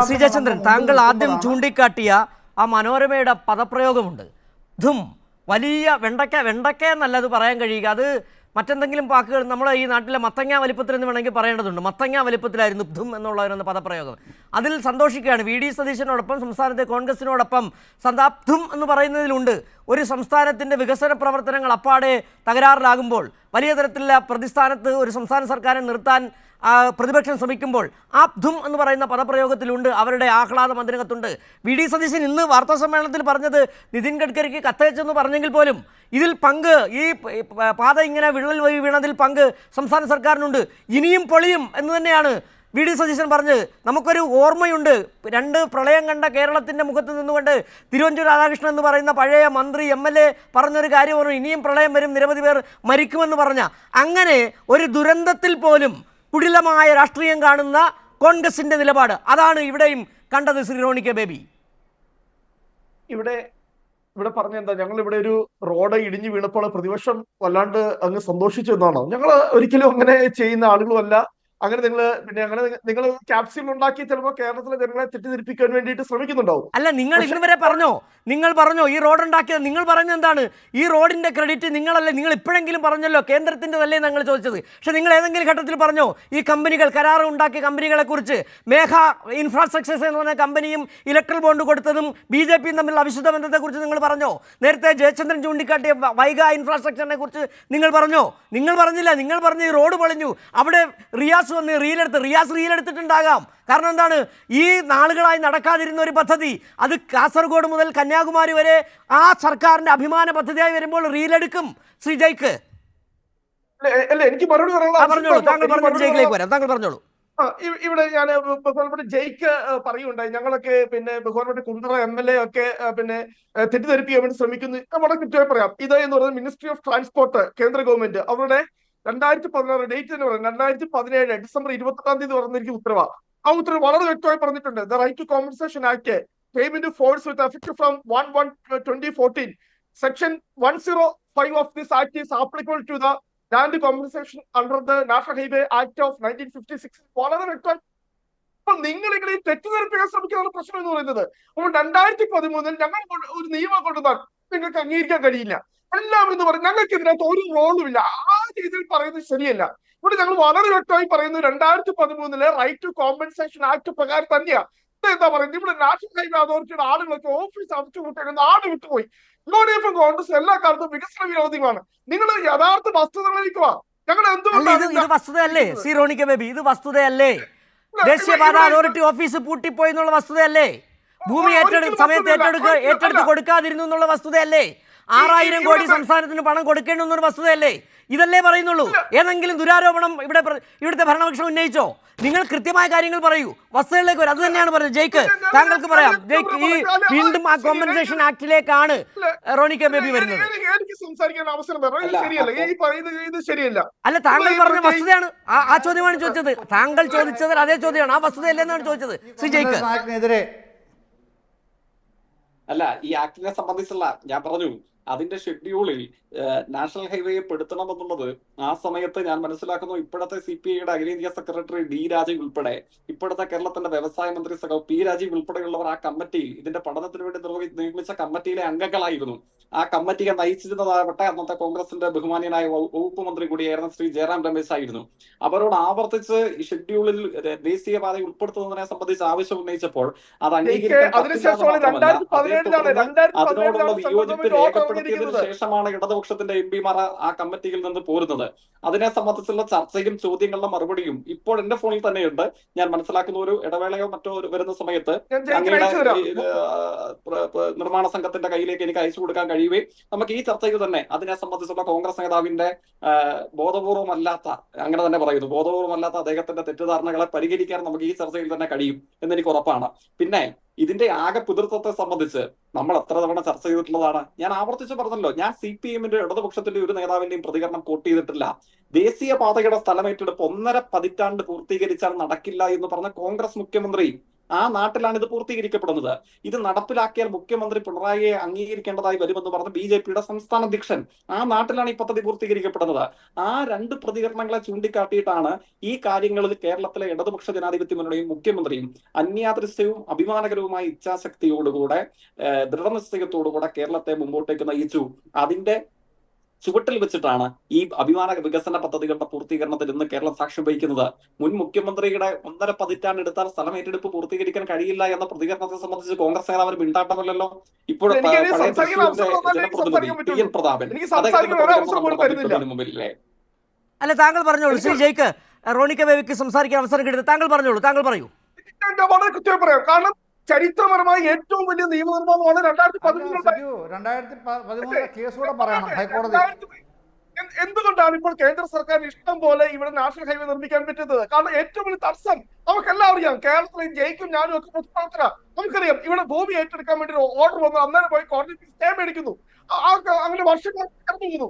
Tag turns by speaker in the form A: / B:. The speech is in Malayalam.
A: ശ്രീ ജയചന്ദ്രൻ താങ്കൾ ആദ്യം ചൂണ്ടിക്കാട്ടിയ ആ മനോരമയുടെ പദപ്രയോഗമുണ്ട്. ധും വലിയ വെണ്ടയ്ക്ക വെണ്ടയ്ക്ക എന്നല്ല അത് പറയാൻ കഴിയുക. അത് മറ്റെന്തെങ്കിലും വാക്കുകൾ നമ്മുടെ ഈ നാട്ടിലെ മത്തങ്ങ വലിപ്പത്തിൽ എന്ന് വേണമെങ്കിൽ പറയേണ്ടതുണ്ട്. മത്തങ്ങ വലിപ്പത്തിലായിരുന്നു ധും എന്നുള്ള ഒരു പദപ്രയോഗം. അതിൽ സന്തോഷിക്കുകയാണ് വി ഡി സതീശനോടൊപ്പം സംസ്ഥാനത്തെ കോൺഗ്രസിനോടൊപ്പം സന്താപ്തും എന്ന് പറയുന്നതിലുണ്ട്. ഒരു സംസ്ഥാനത്തിന്റെ വികസന പ്രവർത്തനങ്ങൾ അപ്പാടെ തകരാറിലാകുമ്പോൾ വലിയ തരത്തിലുള്ള പ്രതിസ്ഥാനത്ത് ഒരു സംസ്ഥാന സർക്കാരിനെ നിർത്താൻ പ്രതിപക്ഷം ശ്രമിക്കുമ്പോൾ ആപ്ധും എന്ന് പറയുന്ന പദപ്രയോഗത്തിലുണ്ട്. അവരുടെ ആഹ്ലാദം അതിനകത്തുണ്ട് വി. ഡി. സതീശൻ ഇന്ന് വാർത്താ സമ്മേളനത്തിൽ പറഞ്ഞത് നിതിൻ ഗഡ്കരിക്ക് കത്തയച്ചെന്ന് പറഞ്ഞെങ്കിൽ പോലും ഇതിൽ പങ്ക് ഈ പാത ഇങ്ങനെ വിള്ളൽ വഴി വീണതിൽ പങ്ക് സംസ്ഥാന സർക്കാരിനുണ്ട്. ഇനിയും പൊളിയും എന്ന് തന്നെയാണ് വി. ഡി. സതീശൻ പറഞ്ഞത്. നമുക്കൊരു ഓർമ്മയുണ്ട്. രണ്ട് പ്രളയം കണ്ട കേരളത്തിന്റെ മുഖത്ത് നിന്നുകൊണ്ട് തിരുവഞ്ചൂർ രാധാകൃഷ്ണൻ എന്ന് പറയുന്ന പഴയ മന്ത്രി എം എൽ എ പറഞ്ഞൊരു കാര്യം പറഞ്ഞു. ഇനിയും പ്രളയം വരും. നിരവധി പേർ മരിക്കുമെന്ന് പറഞ്ഞ. അങ്ങനെ ഒരു ദുരന്തത്തിൽ പോലും കുടിലമായ രാഷ്ട്രീയം കാണുന്ന കോൺഗ്രസിന്റെ നിലപാട്. അതാണ് ഇവിടെയും കണ്ടത് ശ്രീ റോണി ബേബി.
B: ഇവിടെ ഇവിടെ പറഞ്ഞ എന്താ ഞങ്ങൾ ഇവിടെ ഒരു റോഡ് ഇടിഞ്ഞു വീണപ്പോൾ പ്രതിപക്ഷം വല്ലാണ്ട് അങ്ങ് സന്തോഷിച്ചു എന്നാണോ? ഞങ്ങൾ ഒരിക്കലും അങ്ങനെ ചെയ്യുന്ന ആളുകളുമല്ല. അങ്ങനെ നിങ്ങൾ പിന്നെ അങ്ങനെ നിങ്ങൾ ക്യാപ്സ്യൂൾ ഉണ്ടാക്കി ചിലപ്പോൾ കേരളത്തിലെ ജനങ്ങളെ തെറ്റിദ്ധരിപ്പിക്കാൻ വേണ്ടിയിട്ട് ശ്രമിക്കുന്നുണ്ടാവും.
A: അല്ല നിങ്ങൾ ഇന്ന് വരെ പറഞ്ഞോ നിങ്ങൾ പറഞ്ഞോ ഈ റോഡ് ഉണ്ടാക്കിയത് നിങ്ങൾ പറഞ്ഞത് എന്താണ്? ഈ റോഡിന്റെ ക്രെഡിറ്റ് നിങ്ങളല്ലേ നിങ്ങൾ ഇപ്പോഴെങ്കിലും പറഞ്ഞല്ലോ കേന്ദ്രത്തിന്റെതല്ലേ ഞങ്ങൾ ചോദിച്ചത്. പക്ഷെ നിങ്ങൾ ഏതെങ്കിലും ഘട്ടത്തിൽ പറഞ്ഞോ ഈ കമ്പനികൾ കരാർ ഉണ്ടാക്കിയ കമ്പനികളെക്കുറിച്ച് മേഘ ഇൻഫ്രാസ്ട്രക്ചേഴ്സ് എന്ന് പറഞ്ഞ കമ്പനിയും ഇലക്ട്രൽ ബോണ്ട് കൊടുത്തതും ബി ജെ പിയും തമ്മിലുള്ള അവിശുദ്ധ ബന്ധത്തെക്കുറിച്ച് നിങ്ങൾ പറഞ്ഞോ? നേരത്തെ ജയചന്ദ്രൻ ചൂണ്ടിക്കാട്ടിയ വൈഗ ഇൻഫ്രാസ്ട്രക്ചറിനെ കുറിച്ച് നിങ്ങൾ പറഞ്ഞോ? നിങ്ങൾ പറഞ്ഞില്ല നിങ്ങൾ പറഞ്ഞ് ഈ റോഡ് പൊളിഞ്ഞു. അവിടെ റിയാസ് വന്ന് റീലെടുത്ത് റിയാസ് റീലെടുത്തിട്ടുണ്ടാകാം. കാരണം എന്താണ്? ഈ നാളുകളായി നടക്കാതിരുന്ന ഒരു പദ്ധതി അത് കാസർഗോഡ് മുതൽ കന്യാകുമാരി വരെ ആ സർക്കാരിന്റെ അഭിമാന പദ്ധതിയായി വരുമ്പോൾ റീലെടുക്കും ശ്രീ ജയ്ക്ക്.
B: എനിക്ക്
A: പറഞ്ഞോളൂ? താങ്കൾ പറഞ്ഞ
B: മറുപടി
A: ജയിക്കിലേക്ക് വരാം താങ്കൾ പറഞ്ഞോളൂ.
B: ഇവിടെ ഞാൻ ബഹുമാനപ്പെട്ട ജയിക്ക് പറയുണ്ടായി ഞങ്ങളൊക്കെ പിന്നെ ബഹുമാനപ്പെട്ട കുണ്ടറ എം എൽ എ ഒക്കെ പിന്നെ തെറ്റിദ്ധരിപ്പിക്കാൻ വേണ്ടി ശ്രമിക്കുന്നു. വളരെ കൃത്യമായി പറയാം. ഇത് എന്ന് പറയുന്നത് മിനിസ്ട്രി ഓഫ് ട്രാൻസ്പോർട്ട് കേന്ദ്ര ഗവൺമെന്റ്. അവരുടെ രണ്ടായിരത്തി പതിനാറ് ഡേറ്റ് തന്നെ പറയാം. രണ്ടായിരത്തി പതിനേഴ് ഡിസംബർ ഇരുപത്തി ആറാം തീയതി പറഞ്ഞിരിക്കുന്ന ഉത്തരവാ. ഉത്തരവ് വളരെ വ്യക്തമായി പറഞ്ഞിട്ടുണ്ട്. The right to compensation act came into force with effect from 1 1 2014 section 105 of this act is applicable to the land compensation under the national highway act of 1956 വളരെ വ്യക്തമായി. അപ്പൊ നിങ്ങൾ ഇങ്ങനെ തെറ്റിദ്ധരിപ്പിക്കാൻ ശ്രമിക്കുന്ന പ്രശ്നം എന്ന് പറയുന്നത് അപ്പോൾ രണ്ടായിരത്തി പതിമൂന്നിൽ ഞങ്ങൾ ഒരു നിയമം കൊണ്ടുവന്നാൽ നിങ്ങൾക്ക് അംഗീകരിക്കാൻ കഴിയില്ല. എല്ലാം എന്ന് പറയും. ഞങ്ങൾക്ക് ഇതിനകത്ത് ഒരു റോളും ഇല്ല. ആ രീതിയിൽ പറയുന്നത് ശരിയല്ല. ഇവിടെ ഞങ്ങൾ വളരെ വ്യക്തമായി പറയുന്നത് രണ്ടായിരത്തി പതിമൂന്നിലെ റൈറ്റ് ടു കോമ്പൻസേഷൻ ആക്ട് പ്രകാരം തന്നെയാ. ഇത് എന്താ പറയുന്നത്? ഇവിടെ നാഷണൽ ഹൈവേ അതോറിറ്റിയുടെ ആളുകളൊക്കെ ഓഫീസ് അടച്ചു കൂട്ടുന്ന ആട് വിട്ടുപോയി. യു ഡി എഫും കോൺഗ്രസ് എല്ലാ കാലത്തും വികസന വിരോധികളാണ്. നിങ്ങൾ യഥാർത്ഥ വസ്തുതകളിലേക്ക് വാ. ഞങ്ങൾ എന്തുകൊണ്ടാണ്
A: വസ്തുതയല്ലേ? ബേബി ഇത് വസ്തുതയല്ലേ? ദേശീയപാത അതോറിറ്റി ഓഫീസ് പൂട്ടിപ്പോയി എന്നുള്ള വസ്തുതയല്ലേ? ഭൂമി
B: ഏറ്റെടുക്കുന്ന
A: ഏറ്റെടുത്ത സമയത്ത്. ഏറ്റെടുക്ക ഏറ്റെടുത്ത് കൊടുക്കാതിരുന്നു എന്നുള്ള വസ്തുതയല്ലേ? ആറായിരം കോടി സംസ്ഥാനത്തിന് പണം കൊടുക്കേണ്ടെന്നൊരു വസ്തുതയല്ലേ? ഇതല്ലേ പറയുന്നുള്ളൂ. ഏതെങ്കിലും ദുരാരോപണം ഇവിടെ ഇവിടുത്തെ ഭരണപക്ഷം ഉന്നയിച്ചോ? നിങ്ങൾ കൃത്യമായ കാര്യങ്ങൾ പറയൂ. വസ്തുതകളിലേക്ക് വരും. അത് തന്നെയാണ് പറഞ്ഞത്. ജയ്ക്ക് താങ്കൾക്ക് പറയാം. ജയ്ക്ക് ഈ വീണ്ടും ആ കോമ്പൻസേഷൻ ആക്ടിലേക്കാണ് റോണി കെ ബേബി വരുന്നത്.
C: അല്ല,
B: ശരിയല്ല. ഈ പറയുന്നത് ശരിയല്ല.
A: അല്ല താങ്കൾ പറഞ്ഞ വസ്തുതയാണ്. ആ ആ ചോദ്യമാണ് ചോദിച്ചത്. താങ്കൾ ചോദിച്ചത് അതേ ചോദ്യമാണ്. ആ വസ്തുതയല്ലെന്നാണ് ചോദിച്ചത്. ശ്രീ ജയ്ക്ക്.
C: അല്ല ഈ ആക്ടിനെ സംബന്ധിച്ചുള്ള ഞാൻ പറഞ്ഞു. അതിന്റെ ഷെഡ്യൂളിൽ നാഷണൽ ഹൈവേയെ പെടുത്തണമെന്നുള്ളത് ആ സമയത്ത് ഞാൻ മനസ്സിലാക്കുന്നു. ഇപ്പോഴത്തെ സി പി ഐയുടെ അഖിലേന്ത്യാ സെക്രട്ടറി ഡി രാജീവ് ഉൾപ്പെടെ ഇപ്പോഴത്തെ കേരളത്തിന്റെ വ്യവസായ മന്ത്രി സഖാവ് പി രാജീവ് ഉൾപ്പെടെയുള്ളവർ ആ കമ്മിറ്റിയിൽ ഇതിന്റെ പഠനത്തിന് വേണ്ടി നിർവഹി നിയമിച്ച കമ്മിറ്റിയിലെ അംഗങ്ങളായിരുന്നു. ആ കമ്മിറ്റിയെ നയിച്ചിരുന്നതാവട്ടെ അന്നത്തെ കോൺഗ്രസിന്റെ ബഹുമാനിയനായ വകുപ്പ് മന്ത്രി കൂടിയായിരുന്ന ശ്രീ ജയറാം രമേശ് ആയിരുന്നു. അവരോട് ആവർത്തിച്ച് ഈ ഷെഡ്യൂളിൽ ദേശീയപാത ഉൾപ്പെടുത്തുന്നതിനെ സംബന്ധിച്ച് ആവശ്യം ഉന്നയിച്ചപ്പോൾ അത് അംഗീകരിക്കാൻ അതിനോടുള്ള വിയോജിപ്പ്
B: സെൻട്രൽ
C: രേഖപ്പെടുത്തിയതിനു ശേഷമാണ് ഇടതുപക്ഷത്തിന്റെ എം പിമാർ ആ കമ്മിറ്റിയിൽ നിന്ന് പോരുന്നത്. അതിനെ സംബന്ധിച്ചുള്ള ചർച്ചയും ചോദ്യങ്ങളുടെ മറുപടിയും ഇപ്പോൾ എന്റെ ഫോണിൽ തന്നെയുണ്ട്. ഞാൻ മനസ്സിലാക്കുന്ന ഒരു ഇടവേളയോ മറ്റോ വരുന്ന സമയത്ത് അങ്ങയുടെ നിർമ്മാണ സംഘത്തിന്റെ കയ്യിലേക്ക് എനിക്ക് അയച്ചു കൊടുക്കാൻ കഴിയുകയും നമുക്ക് ഈ ചർച്ചയിൽ തന്നെ അതിനെ സംബന്ധിച്ചുള്ള കോൺഗ്രസ് നേതാവിന്റെ ബോധപൂർവമല്ലാത്ത അങ്ങനെ തന്നെ പറയുന്നു ബോധപൂർവമല്ലാത്ത അദ്ദേഹത്തിന്റെ തെറ്റിദ്ധാരണകളെ പരിഹരിക്കാൻ നമുക്ക് ഈ ചർച്ചയിൽ തന്നെ കഴിയും എന്നെനിക്ക് ഉറപ്പാണ്. പിന്നെ ഇതിന്റെ ആകെ പിതൃത്വത്തെ സംബന്ധിച്ച് നമ്മൾ എത്ര തവണ ചർച്ച ചെയ്തിട്ടുള്ളതാണ്. ഞാൻ ആവർത്തിച്ച് പറഞ്ഞല്ലോ ഞാൻ സി പി എമ്മിന്റെ ഇടതുപക്ഷത്തിന്റെ ഒരു നേതാവിന്റെയും പ്രതികരണം കോട്ട് ചെയ്തിട്ടില്ല. ദേശീയ പാതയുടെ സ്ഥലമേറ്റെടുപ്പ് ഒന്നര പതിറ്റാണ്ട് പൂർത്തീകരിച്ചാൽ നടക്കില്ല എന്ന് പറഞ്ഞ കോൺഗ്രസ് മുഖ്യമന്ത്രി ആ നാട്ടിലാണ് ഇത് പൂർത്തീകരിക്കപ്പെടുന്നത്. ഇത് നടപ്പിലാക്കിയാൽ മുഖ്യമന്ത്രി പിണറായിയെ അംഗീകരിക്കേണ്ടതായി വരുമെന്ന് പറഞ്ഞ് ബി ജെ പിയുടെ സംസ്ഥാന അധ്യക്ഷൻ ആ നാട്ടിലാണ് ഈ പദ്ധതി പൂർത്തീകരിക്കപ്പെടുന്നത്. ആ രണ്ട് പ്രതികരണങ്ങളെ ചൂണ്ടിക്കാട്ടിയിട്ടാണ് ഈ കാര്യങ്ങളിൽ കേരളത്തിലെ ഇടതുപക്ഷ ജനാധിപത്യ മുന്നണിയും മുഖ്യമന്ത്രിയും അന്യാദൃശ്യവും അഭിമാനകരവുമായ ഇച്ഛാശക്തിയോടുകൂടെ ദൃഢനിശ്ചയത്തോടുകൂടെ കേരളത്തെ മുമ്പോട്ടേക്ക് നയിച്ചു അതിന്റെ ചുവട്ടിൽ വെച്ചിട്ടാണ് ഈ അഭിമാന വികസന പദ്ധതികളുടെ പൂർത്തീകരണത്തിൽ ഇന്ന് കേരളം സാക്ഷ്യം വഹിക്കുന്നത്. മുൻ മുഖ്യമന്ത്രിയുടെ ഒന്നര പതിറ്റാണ്ട് എടുത്താൽ സ്ഥലം ഏറ്റെടുപ്പ് പൂർത്തീകരിക്കാൻ കഴിയില്ല എന്ന പ്രതികരണത്തെ സംബന്ധിച്ച് കോൺഗ്രസ് നേതാവിന് മിണ്ടാട്ടമല്ലല്ലോ. ജനപ്രതിനിധി എൻ. പ്രതാപൻ. മുമ്പിലില്ലേ
A: അല്ല താങ്കൾ പറഞ്ഞോളൂ. ശ്രീ ജയ്ക്ക് റോണിക്ക ബേബിക്ക് സംസാരിക്കാൻ അവസരം കിട്ടുന്നത് താങ്കൾ പറഞ്ഞോളൂ. താങ്കൾ പറയൂ.
B: വളരെ കൃത്യമായി പറയാം. കാരണം ചരിത്രപരമായ ഏറ്റവും വലിയ നിയമനിർമ്മാണമാണ് രണ്ടായിരത്തി പതിമൂന്നിൽ എന്തുകൊണ്ടാണ് ഇപ്പോൾ കേന്ദ്ര സർക്കാർ ഇഷ്ടം പോലെ ഇവിടെ നാഷണൽ ഹൈവേ നിർമ്മിക്കാൻ പറ്റുന്നത്? കാരണം ഏറ്റവും വലിയ തടസ്സം നമുക്കെല്ലാം അറിയാം കേരളത്തിൽ ജയിക്കും ഞാനും ഒക്കെ പൊതുപ്രവർത്തന നമുക്കറിയാം ഇവിടെ ഭൂമി ഏറ്റെടുക്കാൻ വേണ്ടി ഒരു ഓർഡർ വന്നു അന്നേരം പോയി കോടതി സ്റ്റേ മേടിക്കുന്നു. അങ്ങനെ വർഷങ്ങൾ കടന്നു പോകുന്നു.